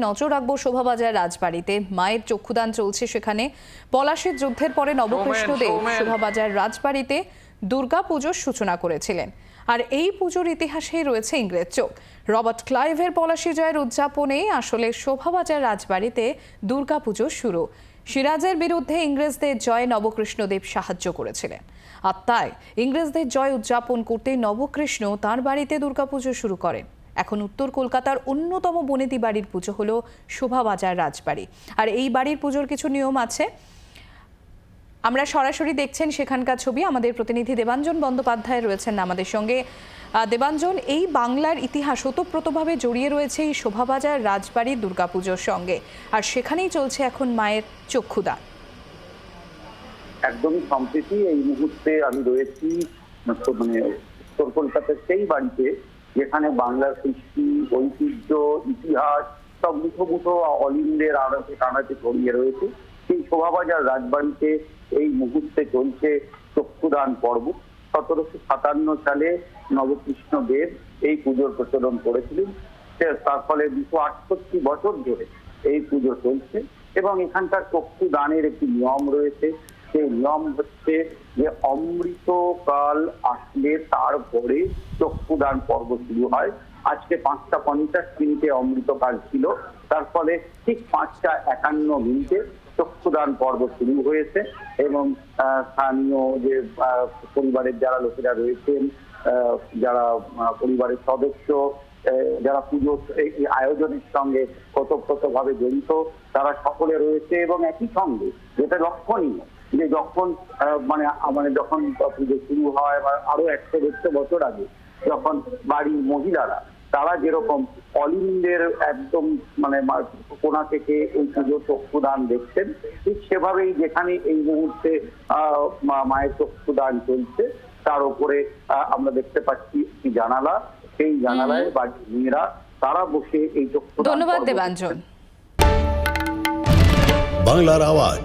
নজর রাখব শোভাবাজার রাজবাড়িতে। মায়ের চক্ষুদান চলছে সেখানে। পলাশির যুদ্ধের পরে নবকৃষ্ণদেব শোভাবাজার রাজবাড়িতে দুর্গা পুজোর সূচনা করেছিলেন। আর এই পুজোর ইতিহাসেই রয়েছে ইংরেজ চোখ। রবার্ট ক্লাইভের পলাশি জয়ের উদযাপনে আসলে শোভাবাজার রাজবাড়িতে দুর্গা পুজো শুরু। সিরাজের বিরুদ্ধে ইংরেজদের জয়ে নবকৃষ্ণদেব সাহায্য করেছিলেন। আর তাই ইংরেজদের জয় উদযাপন করতে নবকৃষ্ণ তার বাড়িতে দুর্গাপুজো শুরু করেন। এখন উত্তর কলকাতার অন্যতম বনেদি বাড়ির পুজো হলো শোভাবাজার রাজবাড়ি। আর এই বাড়ির পুজোর কিছু নিয়ম আছে। আমরা সরাসরি দেখছেন সেখানকার ছবি। আমাদের প্রতিনিধি দেবাঞ্জন বন্দ্যোপাধ্যায় রয়েছেন আমাদের সঙ্গে। দেবাঞ্জন, এই বাংলার ইতিহাস ওতপ্রোতভাবে জড়িয়ে রয়েছে এই শোভাবাজার রাজবাড়ির দুর্গাপুজোর সঙ্গে। আর সেখানেই চলছে এখন মায়ের চক্ষুদান। একদমই সম্প্রীতি। এই মুহূর্তে আমি রয়েছি মানে উত্তর কলকাতার সেই বাড়িতে। যেখানে বাংলার কৃষ্টি ঐতিহ্য, ইতিহাস সব মুঠো অলিন্দের আড়াতে কানাতে ছড়িয়ে রয়েছে। সেই শোভাবাজার রাজবাড়িতে এই মুহূর্তে চলছে চক্ষুদান পর্ব। সতেরোশো সাতান্ন সালে নবকৃষ্ণ দেব এই পুজোর প্রচলন করেছিলেন। তার ফলে দুশো আটষট্টি বছর ধরে এই পুজো চলছে এবং এখানকার চক্ষু দানের একটি নিয়ম রয়েছে। সেই নিয়ম হচ্ছে যে অমৃতকাল আসলে তারপরে চক্ষুদান পর্ব শুরু হয়। আজকে পাঁচটা পঞ্চাশ মিনিটে অমৃতকাল ছিল। তার ফলে ঠিক পাঁচটা একান্ন মিনিটে চক্ষুদান পর্ব শুরু হয়েছে এবং স্থানীয় যে পরিবারের যারা লোকেরা রয়েছেন যারা পরিবারের সদস্য যারা পুজো এই আয়োজনের সঙ্গে ভাবে জড়িত, তারা সকলে রয়েছে এবং একই সঙ্গে যেটা লক্ষণীয় যে যখন আহ, মানে মানে যখন পুজো শুরু হয় বা আরও একশো দেড়শো বছর আগে যখন বাড়ির মহিলারা তারা যেরকম অলিন্দের একদম মানে কোনা থেকে এই পুজো চক্ষুদান দেখছেন ঠিক সেভাবেই যেখানে এই মুহূর্তে আহ, মা- মায়ের চক্ষুদান চলছে তার উপরে আহ, আমরা দেখতে পাচ্ছি একটি জানালা সেই জানালায় বাড়ির মেয়েরা তারা বসে এই চক্ষুদান ধন্যবাদ দেবাঞ্জন। বাংলার আওয়াজ